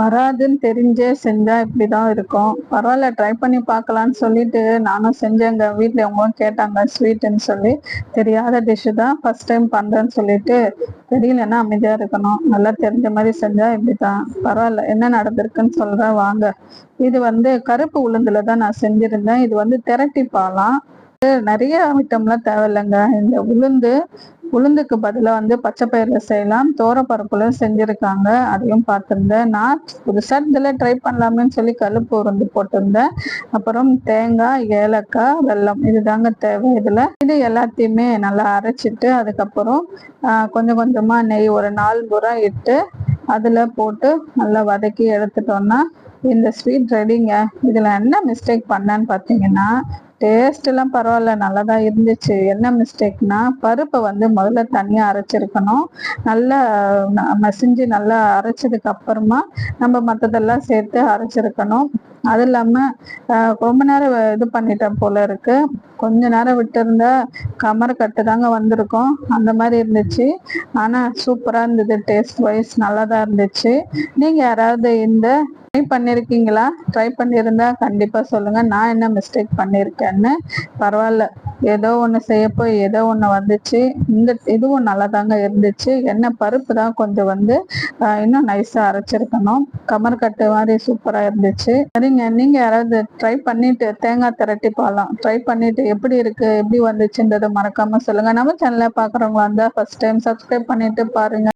வராதுன்னு தெரிஞ்சே செஞ்சா இப்படிதான் இருக்கும். பரவாயில்ல ட்ரை பண்ணி பார்க்கலான்னு சொல்லிட்டு நானும் செஞ்சேங்க. வீட்டில் அவங்களும் கேட்டாங்க ஸ்வீட்டுன்னு சொல்லி. தெரியாத டிஷ்ஷு தான் ஃபர்ஸ்ட் டைம் பண்றேன்னு சொல்லிட்டு தெரியலன்னா அமைதியா இருக்கணும். நல்லா தெரிஞ்ச மாதிரி செஞ்சா இப்படிதான் பரவாயில்ல என்ன நடந்திருக்குன்னு சொல்றேன் வாங்க. இது வந்து கருப்பு உளுந்துல தான் நான் செஞ்சிருந்தேன். இது வந்து திரட்டி பாலாம். நிறைய ஐட்டம்லாம் தேவையில்லைங்க. இந்த உளுந்து உளுந்துக்கு பதிலாக வந்து பச்சை பயிரில் செய்யலாம் தோரப்பருப்புல செஞ்சுருக்காங்க. அதையும் பார்த்துருந்தேன். நான் புதுசாக இதில் ட்ரை பண்ணலாமேன்னு சொல்லி கழுப்பு உருந்து போட்டிருந்தேன். அப்புறம் தேங்காய் ஏலக்காய் வெல்லம் இதுதாங்க தேவை இதில். இது எல்லாத்தையுமே நல்லா அரைச்சிட்டு அதுக்கப்புறம் கொஞ்சம் கொஞ்சமாக நெய் ஒரு நாலு புறம் இட்டு அதில் போட்டு நல்லா வதக்கி எடுத்துட்டோம்னா இந்த ஸ்வீட் ரெடிங்க இதில் என்ன மிஸ்டேக் பண்ணேன்னு பார்த்தீங்கன்னா டேஸ்ட் எல்லாம் பரவாயில்ல நல்லா தான் இருந்துச்சு. என்ன மிஸ்டேக்னா பருப்பை வந்து முதல்ல தனியாக அரைச்சிருக்கணும். நல்லா மசிஞ்சு நல்லா அரைச்சதுக்கு அப்புறமா நம்ம மற்றதெல்லாம் சேர்த்து அரைச்சிருக்கணும். அது இல்லாமல் ரொம்ப நேரம் இது பண்ணிட்டேன் போல இருக்கு. கொஞ்ச நேரம் விட்டுருந்தா கமர் கட்டு தாங்க வந்திருக்கும். அந்த மாதிரி இருந்துச்சு. ஆனால் சூப்பராக இருந்தது டேஸ்ட் வைஸ் நல்லா தான் இருந்துச்சு. நீங்கள் யாராவது இந்த ட்ரை பண்ணியிருக்கீங்களா ட்ரை பண்ணியிருந்தா கண்டிப்பாக சொல்லுங்கள் நான் என்ன மிஸ்டேக் பண்ணியிருக்கேன்னு பரவாயில்ல. ஏதோ ஒன்று செய்யப்போ ஏதோ ஒன்று வந்துச்சு. இந்த இதுவும் நல்லா தாங்க இருந்துச்சு. என்ன பருப்பு தான் கொஞ்சம் வந்து இன்னும் நைஸாக அரைச்சிருக்கணும். கமர் கட்டு மாதிரி சூப்பராக இருந்துச்சு. சரிங்க. நீங்கள் யாராவது ட்ரை பண்ணிட்டு தேங்காய் திரட்டி பாலாம். ட்ரை பண்ணிட்டு எப்படி இருக்கு? எப்படி வந்துச்சுன்றதை மறக்காம சொல்லுங்க. நம்ம சேனலை பார்க்குறவங்களா இருந்தால் ஃபர்ஸ்ட் டைம் சப்ஸ்கிரைப் பண்ணிட்டு பாருங்க.